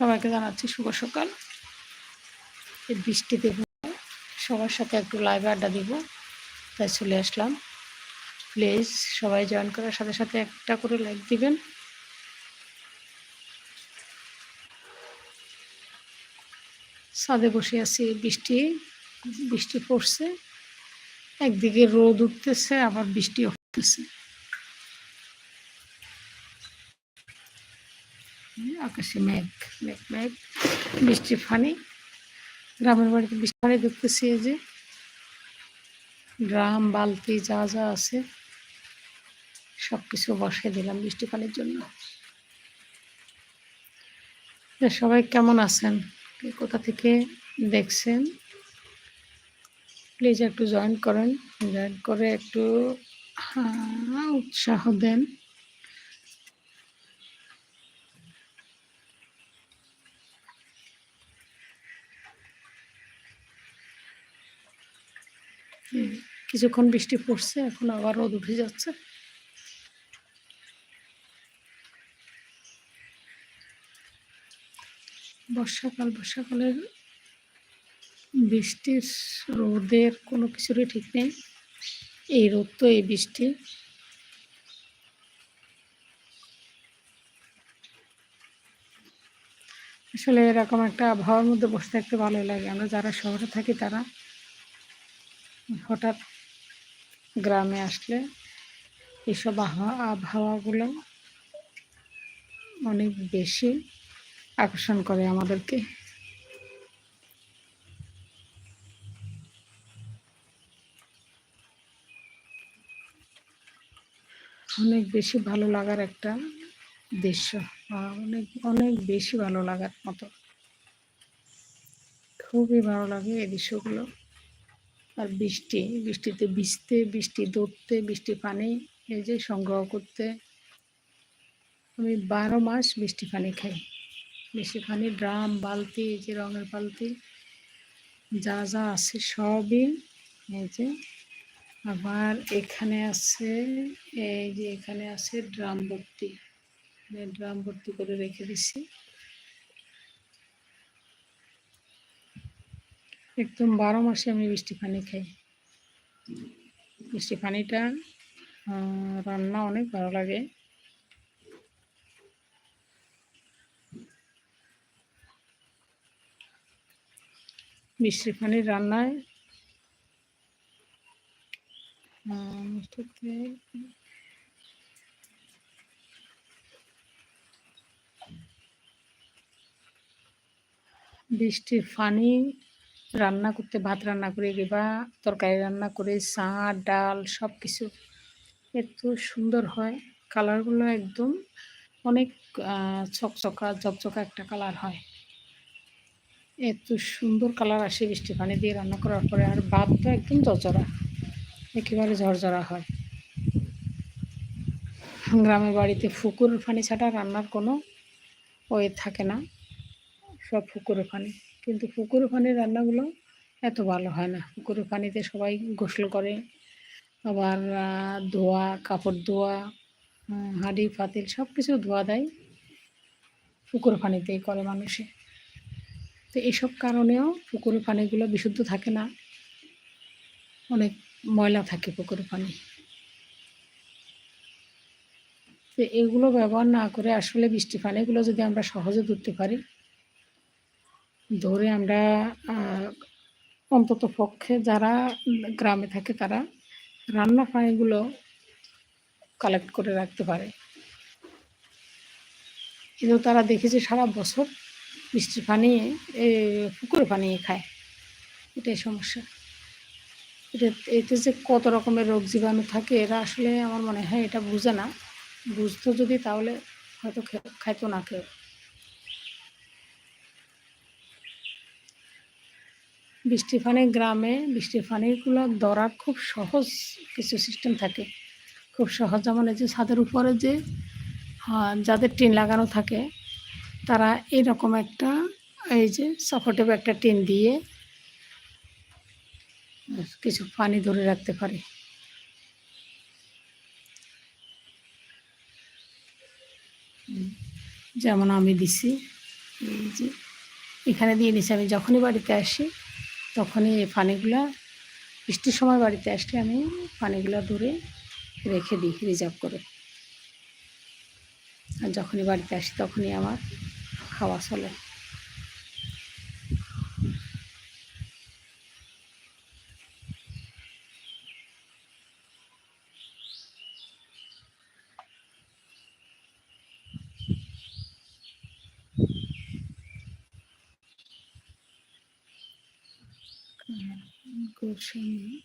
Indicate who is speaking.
Speaker 1: সবাইকে জানাচ্ছি শুভ সকাল। এই বৃষ্টিতে সবার সাথে একটু লাইভ আড্ডা দিব, তাই চলে আসলাম। প্লিজ সবাই জয়েন করার সাথে সাথে একটা করে লাইক দিবেন। ছাদে বসে আছি, বৃষ্টি বৃষ্টি পড়ছে। একদিকে রোদ উঠতেছে, আবার বৃষ্টি উঠতেছে আকাশে মেঘ মেঘ মেঘ, বৃষ্টি ফানি। গ্রামের বাড়িতে বৃষ্টি ফানি দেখতেছি যে। ড্রাম, বালতি যা যা আছে সব কিছু বসাই দিলাম বৃষ্টি পানির জন্য। সবাই কেমন আছেন? কোথা থেকে দেখছেন? প্লিজ একটু জয়েন করেন। জয়েন করে একটু উৎসাহ দেন। কিছুক্ষণ বৃষ্টি পড়ছে, এখন আবার রোদ উঠে যাচ্ছে। বর্ষাকাল, বর্ষাকালের বৃষ্টির রোদের কোনো কিছুরই ঠিক নেই। এই রোদ তো এই বৃষ্টি। আসলে এরকম একটা আবহাওয়ার মধ্যে বসে থাকতে ভালো লাগে। আমরা যারা শহরে থাকি তারা হঠাৎ গ্রামে আসলে আবহাওয়া আবহাওয়াগুলো অনেক বেশি আকর্ষণ করে আমাদেরকে। অনেক বেশি ভালো লাগার একটা দৃশ্য অনেক অনেক বেশি ভালো লাগার মতো। খুবই ভালো লাগে এই দৃশ্যগুলো। আর বৃষ্টি, বৃষ্টিতে ভিজতে, বৃষ্টি দৌড়তে বৃষ্টি পানি, এই যে সংগ্রহ করতে আমি বারো মাস বৃষ্টি পানি খাই। বৃষ্টি পানি, ড্রাম, বালতি, এই যে রঙের বালতি, যা যা আছে সবই এই যে আবার এখানে আছে, এই যে এখানে আছে ড্রাম ভর্তি। ড্রাম ভর্তি করে রেখে দিছি। একদম বারো মাসে আমি বৃষ্টি পানি খাই। বৃষ্টি পানিটা রান্না অনেক ভালো লাগে। বৃষ্টি পানির রান্নায় বৃষ্টির পানি রান্না করতে, ভাত রান্না করে কিংবা তরকারি রান্না করে চা ডাল সব কিছু এত সুন্দর হয়। কালারগুলো একদম অনেক চকচকা, ঝকঝকা একটা কালার হয়। এত সুন্দর কালার আসে বৃষ্টি পানি দিয়ে রান্না করার পরে, আর ভাতটা একদম ঝরঝরা একেবারে ঝরঝরা হয়। গ্রামের বাড়িতে ফুকুর পানি ছাড়া রান্নার কোনো ওয়ে থাকে না, সব পুকুরের পানি কিন্তু পুকুরের পানির রান্নাগুলো এত ভালো হয় না। পুকুরের পানিতে সবাই গোসল করে, আবার ধোয়া, কাপড় ধোয়া হাঁড়ি, পাতিল সব কিছু ধোয়া দেয় পুকুর পানিতেই করে মানুষে। তো এইসব কারণেও পুকুরের পানিগুলো বিশুদ্ধ থাকে না। অনেক ময়লা থাকে পুকুরের পানি তো এগুলো ব্যবহার না করে আসলে বৃষ্টি পানিগুলো যদি আমরা সহজে ধরতে পারি ধরে আমরা অন্তত পক্ষে যারা গ্রামে থাকে তারা রান্না পানিগুলো কালেক্ট করে রাখতে পারে। কিন্তু তারা দেখেছে সারা বছর বৃষ্টির পানি পুকুরে পানি খায়। এটাই সমস্যা। এটা, এতে যে কত রকমের রোগ জীবাণু থাকে, এরা আসলে আমার মনে হয় এটা বুঝে না। বুঝতো যদি তাহলে হয়তো খাইতো না কেউ। বৃষ্টি পানি গ্রামে বৃষ্টির পানিগুলো ধরার খুব সহজ কিছু সিস্টেম থাকে। খুব সহজ যেমন এই যে ছাদের উপরে যে যাদের টিন লাগানো থাকে, তারা এরকম একটা, এই যে সাপোর্টেবল একটা টিন দিয়ে কিছু পানি ধরে রাখতে পারে। যেমন আমি দিছি, এই যে এখানে দিয়ে দিচ্ছি আমি যখনই বাড়িতে আসি তখনই এই পানিগুলা বৃষ্টির সময় বাড়িতে আসলে আমি পানিগুলো ধরে রেখে দিই রিজার্ভ করে। আর যখনই বাড়িতে আসি তখনই আমার খাওয়া চলে। 那个声音。